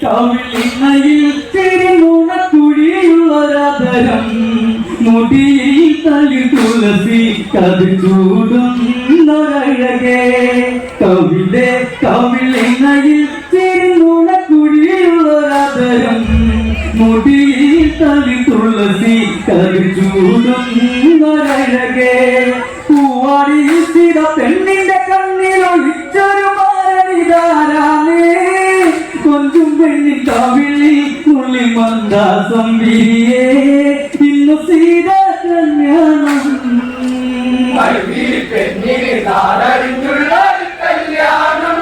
കവിളിണയിൽ തിരുമുണക്കുഴിയുള്ളൊരതരം മുടിയിൽ തലി തുളസി കതിച്ചൂടുന്നൊരഴകെ കവിലെ കവിളിണയിൽ തിരുമുണക്കുഴിയുള്ളൊരതരം മുടിയിൽ തലി തുളസി കതിച്ചൂടുന്നൊരഴകെ പൂവാടി സ്ഥിര പെണ്ണിന്റെ മന്ദാസം വിരിയേ ഇന്നു സീത കല്യാണം പെണ്ണിന് നാടറിഞ്ഞുള്ള കല്യാണം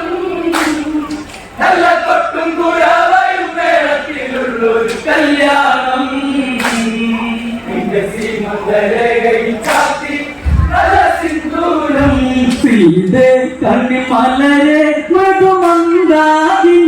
നല്ല തൊട്ടും കുഴവയും മേളത്തിലുള്ള കല്യാണം നിന്റെ സീമന്തരേഖയിൽ ചാത്തി നല്ല സിന്ദൂരം സീതേ കണ്ണി മലരെ മൃദുമന്ദാകിനി.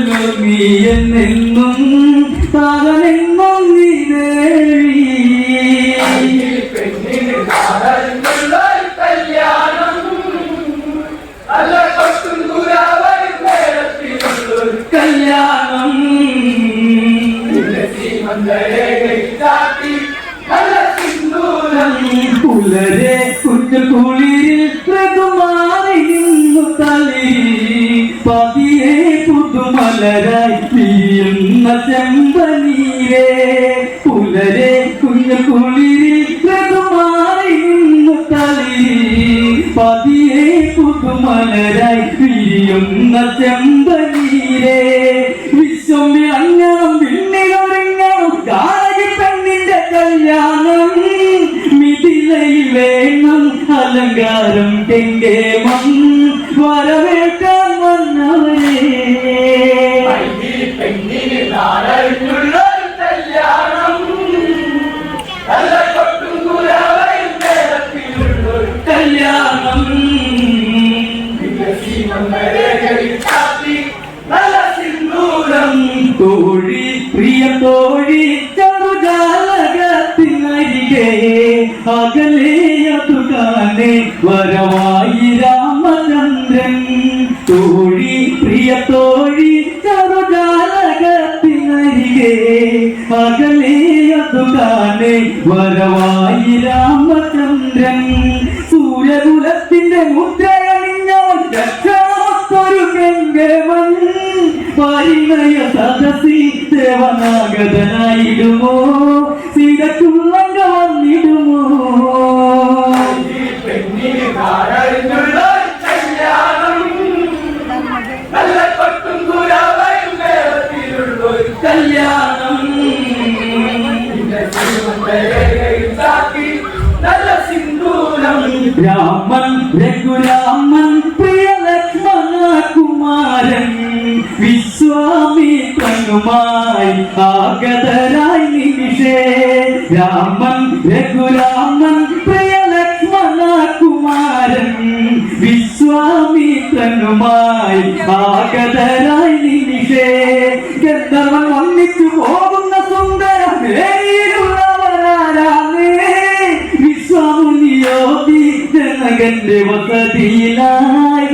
പിയല്ലോ നീ എന്നെന്നും താനെന്നും നീ ദേവി കല്യാണം തൊട്ടും കുഴവയും പിയുന്ന ചെമ്പനീരേ വിശ്വം വിളങ്ങണം പിന്നിലൊരുങ്ങണം കാളകി പെണ്ണിന്റെ കല്യാണം. മിഥിലയിൽ വേണം അലങ്കാരം കെങ്കേമം. വരവേൽക്കാൻ തോഴി പ്രിയ തോഴി ചെറുജാലകത്തിനരികെ അകലെയതു കാണെ വരവായി രാമചന്ദ്രൻ. തോഴി പ്രിയ തോഴി ചെറുജാലകത്തിനരികെ അകലെയതു കാണെ വരവായി രാമചന്ദ്രൻ. സൂര്യകുലത്തിന്റെ മുദ്രയണിഞ്ഞവൻ പരിണയ സദസി ദേവനാഗതനായിടുമോ? വന്നിടുമോ കല്യാണം. നല്ല സിന്ദൂരം രാമൻ രഘുരാമൻ വിശ്വാമിത്രനുമായി ആഗതരായി നിമിഷേ. രാമൻ രഘുരാമൻ പ്രിയ ലക്ഷ്മണ കുമാരൻ വിശ്വാമിത്രനുമായി ആഗതരായി നിമിഷേ. ഗന്ധർവൻ വന്നിച്ചു പോകുന്ന സുന്ദര വിശ്വാമുനിയോതി ജനകന്റെ വസതിയിലായി